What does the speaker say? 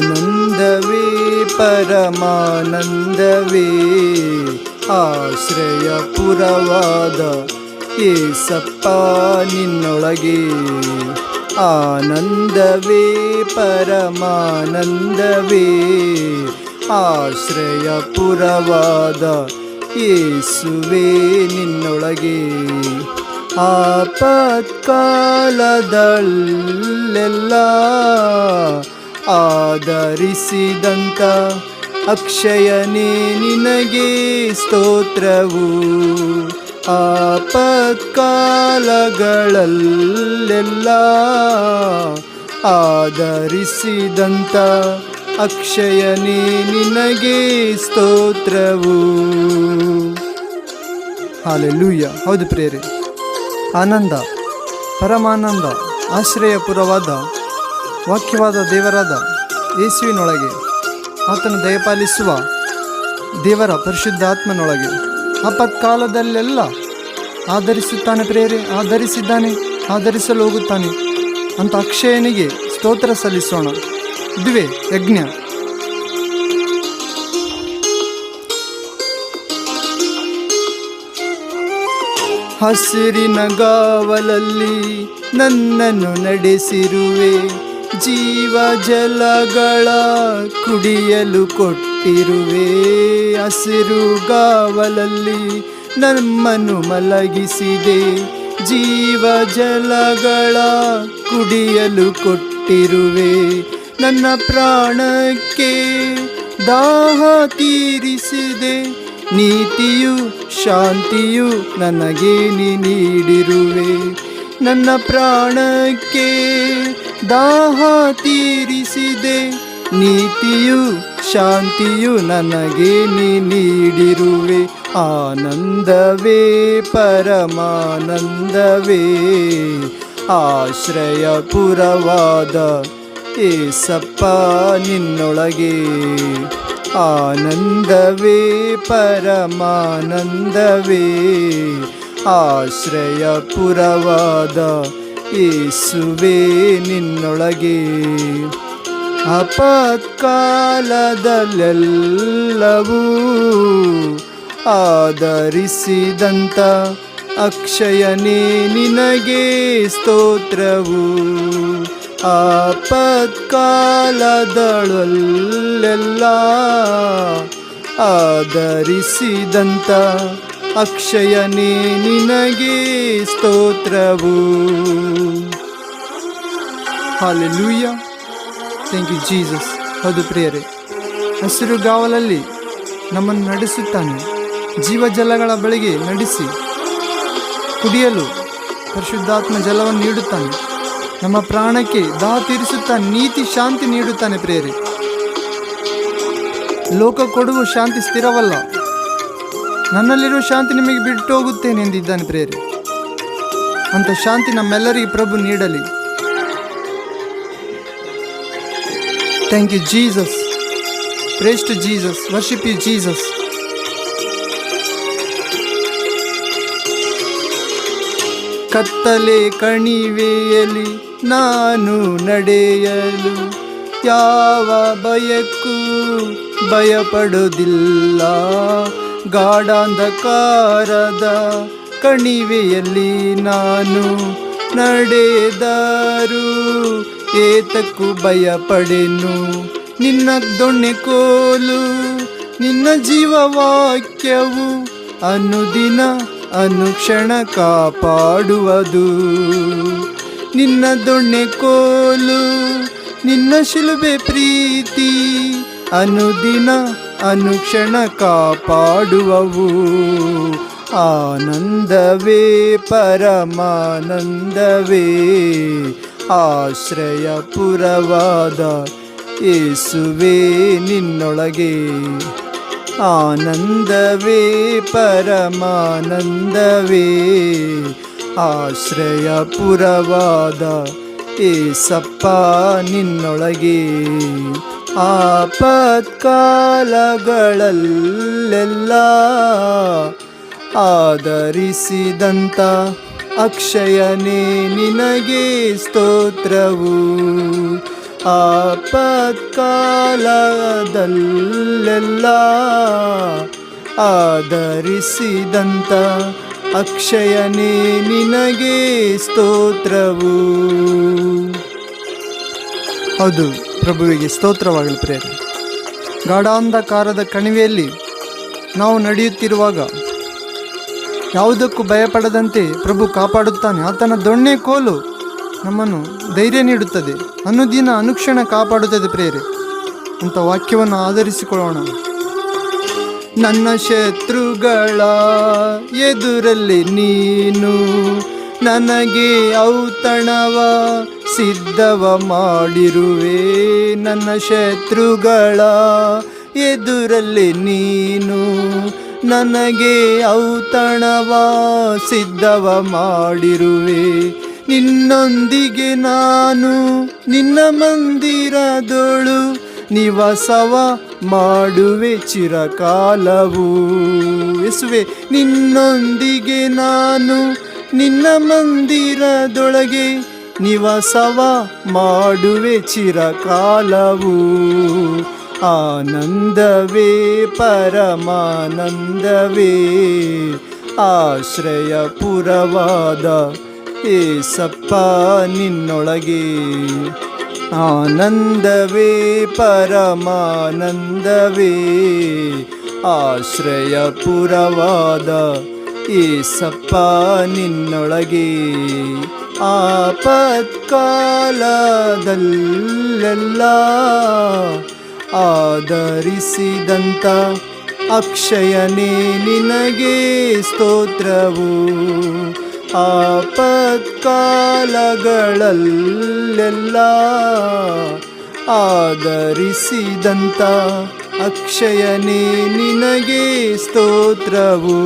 ಆನಂದವೇ ಪರಮಾನಂದವೇ. ಆಶ್ರಯ ಪುರವಾದ ಏಸಪ್ಪ ನಿನ್ನೊಳಗೆ. ಆನಂದವೇ ಪರಮಾನಂದವೇ. ಆಶ್ರಯ ಪುರವಾದ ಯೇಸುವೇ ನಿನ್ನೊಳಗೆ. ಆಪತ್ಕಾಲದಲ್ಲೆಲ್ಲ ಆಧರಿಸಿದಂತ ಅಕ್ಷಯನೇ ನಿನಗೆ ಸ್ತೋತ್ರವು. ಆಪತ್ಕಾಲಗಳಲ್ಲೆಲ್ಲ ಆಧರಿಸಿದಂತ ಅಕ್ಷಯನೇ ನಿನಗೆ ಸ್ತೋತ್ರವು. ಹಾಲೆಲೂಯ್ಯ. ಹೌದು ಪ್ರೇರೆ ಆನಂದ, ಪರಮಾನಂದ, ಆಶ್ರಯಪುರವಾದ ವಾಕ್ಯವಾದ ದೇವರಾದ ಯೇಸುವಿನೊಳಗೆ ಆತನು ದಯಪಾಲಿಸುವ ದೇವರ ಪರಿಶುದ್ಧ ಆತ್ಮನೊಳಗೆ ಆಪತ್ಕಾಲದಲ್ಲೆಲ್ಲ ಆಧರಿಸುತ್ತಾನೆ ಪ್ರೇರೆ ಆಧರಿಸಿದ್ದಾನೆ, ಆಧರಿಸಲು ಹೋಗುತ್ತಾನೆ ಅಂತ ಅಕ್ಷಯನಿಗೆ ಸ್ತೋತ್ರ ಸಲ್ಲಿಸೋಣ. ಇದುವೇ ಯಜ್ಞ. ಹಸಿರಿನ ಗಾವಲಲ್ಲಿ ನನ್ನನ್ನು ನಡೆಸಿರುವೆ. ಜೀವ ಜಲಗಳ ಕುಡಿಯಲು ಕೊಟ್ಟಿರುವೆ. ಹಸಿರು ಗಾವಲಲ್ಲಿ ನಮ್ಮನ್ನು ಮಲಗಿಸಿದೆ. ಜೀವ ಜಲಗಳ ಕುಡಿಯಲು ಕೊಟ್ಟಿರುವೆ. ನನ್ನ ಪ್ರಾಣಕ್ಕೆ ದಾಹ ತೀರಿಸಿದೆ. ನೀತಿಯು ಶಾಂತಿಯು ನನಗೆ ನೀಡಿರುವೆ. ನನ್ನ ಪ್ರಾಣಕ್ಕೆ ದಾಹ ತೀರಿಸಿದೆ. ನೀತಿಯು ಶಾಂತಿಯು ನನಗೆ ನೀಡಿರುವೆ. ಆನಂದವೇ ಪರಮಾನಂದವೇ. ಆಶ್ರಯ ಪುರವಾದ ಏಸಪ್ಪ ನಿನ್ನೊಳಗೆ. ಆನಂದವೇ ಪರಮಾನಂದವೇ. ಆಶ್ರಯ ಪುರವಾದ ಏಸುವೆ ನಿನ್ನೊಳಗೆ. ಅಪತ್ಕಾಲದಲ್ಲೆಲ್ಲವೂ ಆಧರಿಸಿದಂತ ಅಕ್ಷಯನೇ ನಿನಗೆ ಸ್ತೋತ್ರವು. ಆಪತ್ಕಾಲದಳಲ್ಲೆಲ್ಲ ಆಧರಿಸಿದಂತ ಅಕ್ಷಯನೇ ನಿನಗೆ ಸ್ತೋತ್ರವು. ಹಾಲೆಲೂಯ್ಯ ಥ್ಯಾಂಕ್ ಯು ಜೀಸಸ್ ಹೌದು ಪ್ರಿಯರೇ, ಹಸಿರು ಗಾವಲಲ್ಲಿ ನಮ್ಮನ್ನು ನಡೆಸುತ್ತಾನೆ. ಜೀವಜಲಗಳ ಬಳಿಗೆ ನಡೆಸಿ ಕುಡಿಯಲು ಪರಿಶುದ್ಧಾತ್ಮ ಜಲವನ್ನು ನೀಡುತ್ತಾನೆ. ನಮ್ಮ ಪ್ರಾಣಕ್ಕೆ ದಾಹ ತೀರಿಸುತ್ತಾನೆ ನೀತಿ, ಶಾಂತಿ ನೀಡುತ್ತಾನೆ ಪ್ರೇರೆ ಲೋಕ ಕೊಡುವ ಶಾಂತಿ ಸ್ಥಿರವಲ್ಲ. ನನ್ನಲ್ಲಿರುವ ಶಾಂತಿ ನಿಮಗೆ ಬಿಟ್ಟು ಹೋಗುತ್ತೇನೆ ಎಂದಿದ್ದಾನೆ ಪ್ರೇರೆ ಅಂತ ಶಾಂತಿ ನಮ್ಮೆಲ್ಲರಿಗೆ ಪ್ರಭು ನೀಡಲಿ. Thank you Jesus praise to Jesus worship you Jesus ಕತ್ತಲೆ ಕಣಿವೆಯಲ್ಲಿ ನಾನು ನಡೆಯಲು ಯಾವ ಭಯಕ್ಕೂ ಭಯಪಡೋದಿಲ್ಲ ಗಾಢಾಂಧಕಾರದ ಕಣಿವೆಯಲ್ಲಿ ನಾನು ನಡೆದಾರು ಏತಕ್ಕೂ ಭಯಪಡೆನು. ನಿನ್ನ ದೊಣ್ಣೆ ಕೋಲು, ನಿನ್ನ ಜೀವವಾಕ್ಯವು ಅನುದಿನ ಅನುಕ್ಷಣ ಕಾಪಾಡುವುದು. ನಿನ್ನ ದೊಣ್ಣೆ ಕೋಲು, ನಿನ್ನ ಶಿಲುಬೆ ಪ್ರೀತಿ ಅನುದಿನ ಅನುಕ್ಷಣ ಕಾಪಾಡುವವು. ಆನಂದವೇ ಪರಮಾನಂದವೇ. ಆಶ್ರಯ ಪುರವಾದ ಏಸುವೆ ನಿನ್ನೊಳಗೆ. ಆನಂದವೇ ಪರಮಾನಂದವೇ. ಆಶ್ರಯ ಪುರವಾದ ಏಸಪ್ಪ ನಿನ್ನೊಳಗೆ. ಆಪತ್ಕಾಲಗಳಲ್ಲೆಲ್ಲ ಆಧರಿಸಿದಂತ ಅಕ್ಷಯನೇ ನಿನಗೆ ಸ್ತೋತ್ರವು. ಆಪತ್ಕಾಲದಲ್ಲೆಲ್ಲ ಆಧರಿಸಿದಂತ ಅಕ್ಷಯನೇ ನಿನಗೆ ಸ್ತೋತ್ರವು. ಹೌದು ಪ್ರಭುವಿಗೆ ಸ್ತೋತ್ರವಾಗಲಿ ಪ್ರೇರಣೆ ಗಾಢಾಂಧಕಾರದ ಕಣಿವೆಯಲ್ಲಿ ನಾವು ನಡೆಯುತ್ತಿರುವಾಗ ಯಾವುದಕ್ಕೂ ಭಯಪಡದಂತೆ ಪ್ರಭು ಕಾಪಾಡುತ್ತಾನೆ. ಆತನ ದೊಣ್ಣೆ ಕೋಲು ನಮ್ಮನ್ನು ಧೈರ್ಯ ನೀಡುತ್ತದೆ. ಅನುದಿನ ಅನುಕ್ಷಣ ಕಾಪಾಡುತ್ತದೆ ಪ್ರೇರೆ ಅಂತ ವಾಕ್ಯವನ್ನು ಆಧರಿಸಿಕೊಳ್ಳೋಣ. ನನ್ನ ಶತ್ರುಗಳ ಎದುರಲ್ಲಿ ನೀನು ನನಗೆ ಔತಣವ. ಸಿದ್ಧವ ಮಾಡಿರುವೆ ನನ್ನ ಶತ್ರುಗಳ ಎದುರಲ್ಲಿ ನೀನು ನನಗೆ ಔತಣವ ಸಿದ್ಧವ ಮಾಡಿರುವೆ. ನಿನ್ನೊಂದಿಗೆ ನಾನು ನಿನ್ನ ಮಂದಿರದೊಳು ನಿವಾಸವ ಮಾಡುವೆ ಚಿರಕಾಲವು. ಎಸುವೆ ನಿನ್ನೊಂದಿಗೆ ನಾನು ನಿನ್ನ ಮಂದಿರದೊಳಗೆ ನಿವಾಸವ ಮಾಡುವೆ ಚಿರಕಾಲವು. ಆನಂದವೇ ಪರಮಾನಂದವೇ. ಆಶ್ರಯ ಪುರವಾದ ಏಸಪ್ಪ ನಿನ್ನೊಳಗೆ. ಆನಂದವೇ ಪರಮಾನಂದವೇ. ಆಶ್ರಯ ಏಸಪ್ಪ ನಿನ್ನೊಳಗೆ ಆಪತ್ಕಾಲದಲ್ಲೆಲ್ಲ ಆಧರಿಸಿದಂಥ ಅಕ್ಷಯನೇ ನಿನಗೆ ಸ್ತೋತ್ರವು. ಆಪತ್ಕಾಲಗಳಲ್ಲೆಲ್ಲ ಆಧರಿಸಿದಂತ ಅಕ್ಷಯನೇ ನಿನಗೆ ಸ್ತೋತ್ರವು.